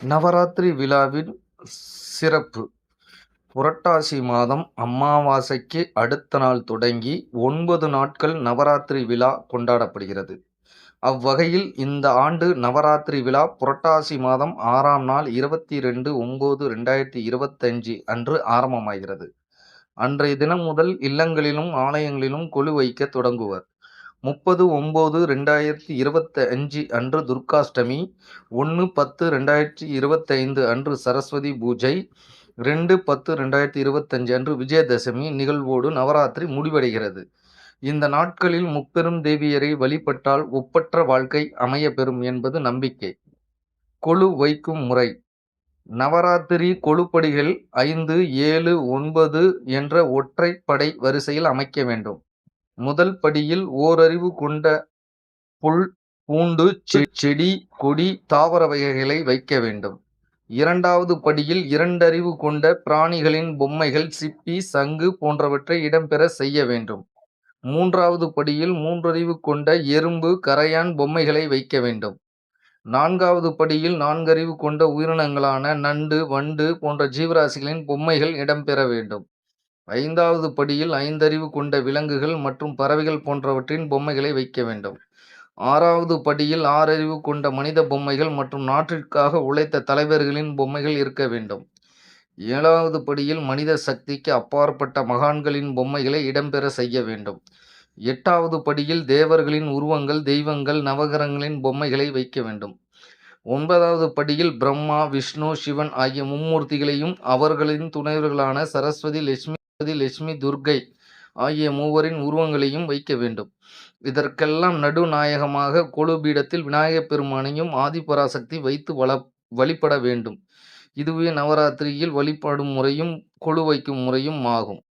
நவராத்திரி விழாவின் சிறப்பு புரட்டாசி மாதம் அமாவாசைக்கு அடுத்த நாள் தொடங்கி ஒன்பது நாட்கள் நவராத்திரி விழா கொண்டாடப்படுகிறது. அவ்வகையில் இந்த ஆண்டு நவராத்திரி விழா புரட்டாசி மாதம் ஆறாம் நாள் இருபத்தி ரெண்டு ஒம்பது ரெண்டாயிரத்தி இருபத்தஞ்சு அன்று ஆரம்பமாகிறது. அன்றைய தினம் முதல் இல்லங்களிலும் ஆலயங்களிலும் கொலு வைக்க தொடங்குவர். முப்பது ஒம்பது ரெண்டாயிரத்தி இருபத்தி அஞ்சு அன்று துர்காஷ்டமி ஒன்று பத்து ரெண்டாயிரத்தி இருபத்தைந்து அன்று சரஸ்வதி பூஜை ரெண்டு பத்து ரெண்டாயிரத்தி இருபத்தஞ்சு அன்று விஜயதசமி நிகழ்வோடு நவராத்திரி முடிவடைகிறது. இந்த நாட்களில் முப்பெரும் தேவியரை வழிபட்டால் ஒப்பற்ற வாழ்க்கை அமைய பெறும் என்பது நம்பிக்கை. கொழு வைக்கும் முறை. நவராத்திரி கொழுப்படிகள் ஐந்து ஏழு ஒன்பது என்ற ஒற்றை படை வரிசையில் அமைக்க வேண்டும். முதல் படியில் ஓரறிவு கொண்ட புல் பூண்டு செடி கொடி தாவர வகைகளை வைக்க வேண்டும். இரண்டாவது படியில் இரண்டறிவு கொண்ட பிராணிகளின் பொம்மைகள் சிப்பி சங்கு போன்றவற்றை இடம்பெற செய்ய வேண்டும். மூன்றாவது படியில் மூன்றறிவு கொண்ட எறும்பு கரையான் பொம்மைகளை வைக்க வேண்டும். நான்காவது படியில் நான்கறிவு கொண்ட உயிரினங்களான நண்டு வண்டு போன்ற ஜீவராசிகளின் பொம்மைகள் இடம்பெற வேண்டும். ஐந்தாவது படியில் ஐந்தறிவு கொண்ட விலங்குகள் மற்றும் பறவைகள் போன்றவற்றின் பொம்மைகளை வைக்க வேண்டும். ஆறாவது படியில் ஆறறிவு கொண்ட மனித பொம்மைகள் மற்றும் நாட்டிற்காக உழைத்த தலைவர்களின் பொம்மைகள் இருக்க வேண்டும். ஏழாவது படியில் மனித சக்திக்கு அப்பாற்பட்ட மகான்களின் பொம்மைகளை இடம்பெற செய்ய வேண்டும். எட்டாவது படியில் தேவர்களின் உருவங்கள் தெய்வங்கள் நவகரங்களின் பொம்மைகளை வைக்க வேண்டும். ஒன்பதாவது படியில் பிரம்மா விஷ்ணு சிவன் ஆகிய மும்மூர்த்திகளையும் அவர்களின் துணைவர்களான சரஸ்வதி லட்சுமி லட்சுமி துர்கை ஆகிய மூவரின் உருவங்களையும் வைக்க வேண்டும். இதற்கெல்லாம் நடுநாயகமாக கொழுபீடத்தில் விநாயகப் பெருமானையும் ஆதிபராசக்தி வைத்து வள வழிபட வேண்டும். இதுவே நவராத்திரியில் வழிபடும் முறையும் கொழு வைக்கும் முறையும் ஆகும்.